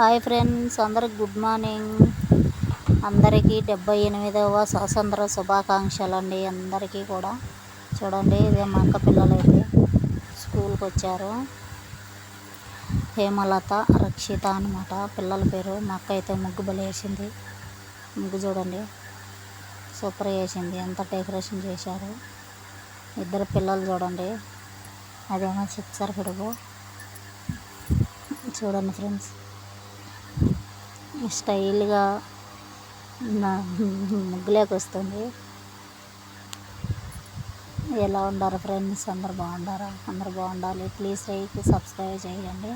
Hi friends అందరికి good morning. అందరికీ డెబ్బై ఎనిమిదవ స్వాతంత్ర శుభాకాంక్షలు అండి అందరికీ కూడా. చూడండి ఇదే మా అక్క పిల్లలు అయితే స్కూల్కి వచ్చారు హేమలత రక్షిత అనమాట పిల్లల పేరు. మా అక్క అయితే ముగ్గు బలి వేసింది. ముగ్గు చూడండి. సూపర్ వేసింది. ఎంత డెకరేషన్ చేశారు. ఇద్దరు పిల్లలు చూడండి. అదేమో సిక్సర్ పిడుగు. చూడండి ఫ్రెండ్స్. స్టైల్గా నా ముగ్గులేకి వస్తుంది. ఎలా ఉండారు ఫ్రెండ్స్? అందరు బాగుండారా? అందరు బాగుండాలి. ప్లీజ్ లైక్ సబ్స్క్రైబ్ చేయండి.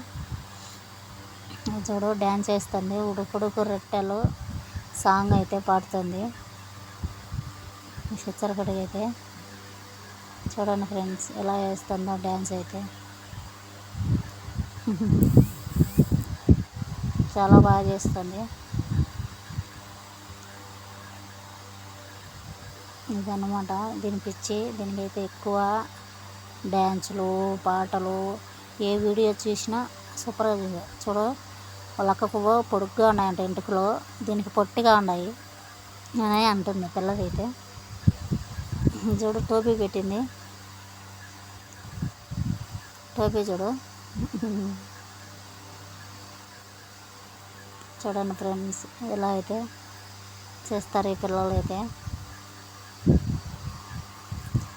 చూడు డ్యాన్స్ వేస్తుంది. ఉడుకుడుకు రొట్టెలు సాంగ్ అయితే పాడుతుంది. చిచ్చరకడికి అయితే. చూడండి ఫ్రెండ్స్ ఎలా వేస్తుందో డ్యాన్స్ అయితే. చాలా బాగా చేస్తుంది. ఇదన్నమాట. దీని పిచ్చి దీనికైతే ఎక్కువ డ్యాన్సులు పాటలు ఏ వీడియో చూసినా సూపర్గా చూడు వాళ్ళ పొడుగ్గా ఉన్నాయంట ఇంటికలో. దీనికి పొట్టిగా ఉన్నాయి. అని అంటుంది పిల్లదైతే. చూడు టోపీ పెట్టింది. టోపీ చూడు. చూడండి ఫ్రెండ్స్ ఎలా అయితే చేస్తారు ఈ పిల్లలు అయితే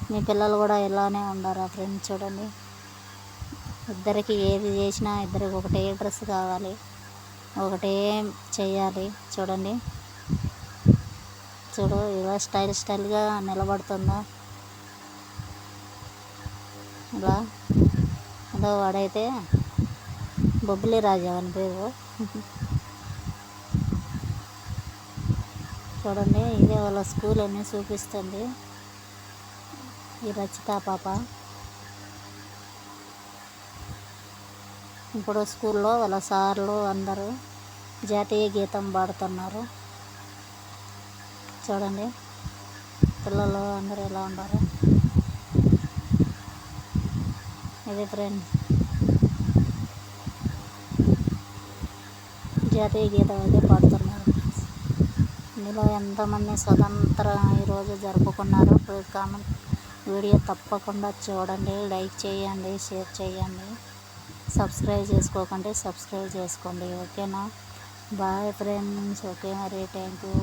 మీ పిల్లలు కూడా ఇలానే ఉండారా ఫ్రెండ్స్ చూడండి. ఇద్దరికి ఏది చేసినా ఇద్దరికి ఒకటే డ్రెస్ కావాలి. ఒకటే చేయాలి చూడండి. చూడు ఇలా స్టైల్ స్టైల్గా నిలబడుతుందా? ఇలా. అదో వాడైతే బొబ్బిలి రాజా అని పేరు. చూడండి ఇదే వాళ్ళ స్కూల్ అని చూపిస్తుంది. ఈ రచిత పాప. ఇప్పుడు స్కూల్లో వాళ్ళ సార్లు అందరూ జాతీయ గీతం పాడుతున్నారు. చూడండి పిల్లలు అందరూ ఎలా ఉన్నారు. ఇది ఫ్రెండ్స్ జాతీయ గీతం అయితే పాడుతున్నారు. ఇందులో ఎంతమంది స్వతంత్ర ఈరోజు జరుపుకున్నారు కామెంట్. వీడియో తప్పకుండా చూడండి లైక్ చేయండి షేర్ చేయండి. సబ్స్క్రైబ్ చేసుకోకండి సబ్స్క్రైబ్ చేసుకోండి. ఓకేనా? Bye friends. ఓకే మరి థ్యాంక్ యూ